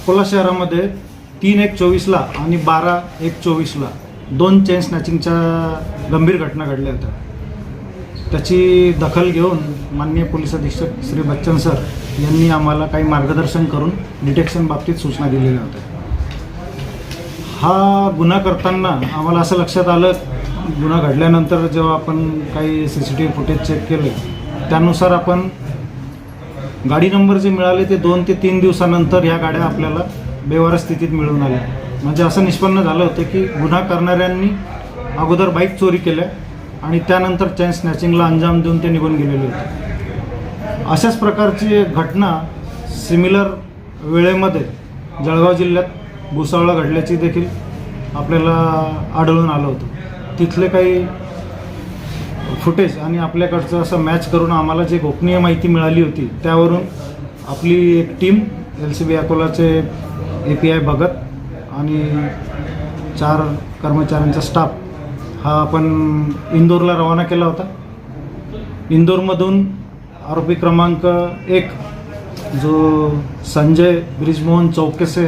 अकोला शहरामध्ये तीन एक चोवीसला आणि बारा एक चोवीसला दोन चेन स्नॅचिंगच्या गंभीर घटना घडल्या होत्या. त्याची दखल घेऊन माननीय पोलीस अधीक्षक श्री बच्चन सर यांनी आम्हाला काही मार्गदर्शन करून डिटेक्शन बाबतीत सूचना दिलेल्या होत्या. हा गुन्हा करताना आम्हाला असं लक्षात आलं गुन्हा घडल्यानंतर जेव्हा आपण काही C C T V footage check केले त्यानुसार आपण गाडी नंबर जे मिळाले ते दोन ते तीन दिवसानंतर ह्या गाड्या आपल्याला बेवारस स्थितीत मिळून आल्या. म्हणजे असं निष्पन्न झालं होतं की गुन्हा करणाऱ्यांनी अगोदर बाईक चोरी केल्या आणि त्यानंतर चॅन स्नॅचिंगला अंजाम देऊन ते निघून गेलेले होते. अशाच प्रकारची घटना सिमिलर वेळेमध्ये जळगाव जिल्ह्यात भुसावळा घडल्याची देखील आपल्याला आढळून आलं होतं. तिथले काही फुटेज आणि आपल्याकडचं असं मॅच करून आम्हाला जे गोपनीय माहिती मिळाली होती त्यावरून आपली एक टीम एल सी बी अकोलाचे ए पी आय भगत आणि चार कर्मचाऱ्यांचा स्टाफ हा आपण इंदोरला रवाना केला होता. इंदोरमधून आरोपी क्रमांक एक जो संजय ब्रिजमोहन चौकेसे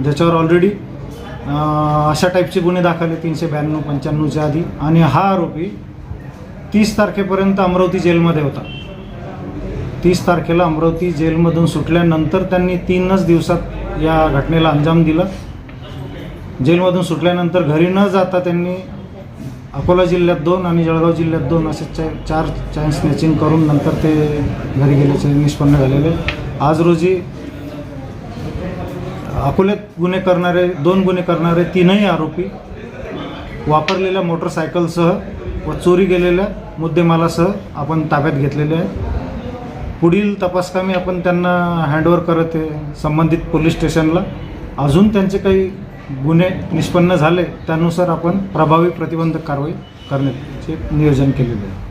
ज्याच्यावर ऑलरेडी अशा टाईपचे गुन्हे दाखल आहे तीनशे ब्याण्णव पंच्याण्णवच्या आधी. आणि हा आरोपी तीस तारखेपर्यंत अमरावती जेलमध्ये होता. तीस तारखेला अमरावती जेलमधून सुटल्यानंतर त्यांनी तीनच दिवसात या घटनेला अंजाम दिला. जेलमधून सुटल्यानंतर घरी न जाता त्यांनी अकोला जिल्ह्यात दोन आणि जळगाव जिल्ह्यात दोन असे चा चार चॅन स्नॅचिंग करून नंतर ते घरी गेल्याचे निष्पन्न झालेले. आज रोजी अकोल्यात गुन्हे करणारे दोन गुन्हे करणारे तीनही आरोपी वापरलेल्या मोटरसायकलसह व चोरी गेलेल्या मुद्देमालासह आपण ताब्यात घेतलेले आहे. पुढील तपासकामी आपण त्यांना हँडओव्हर करत आहे संबंधित पोलीस स्टेशनला. अजून त्यांचे काही गुन्हे निष्पन्न झाले त्यानुसार आपण प्रभावी प्रतिबंधक कारवाई करण्याचे नियोजन केलेले आहे.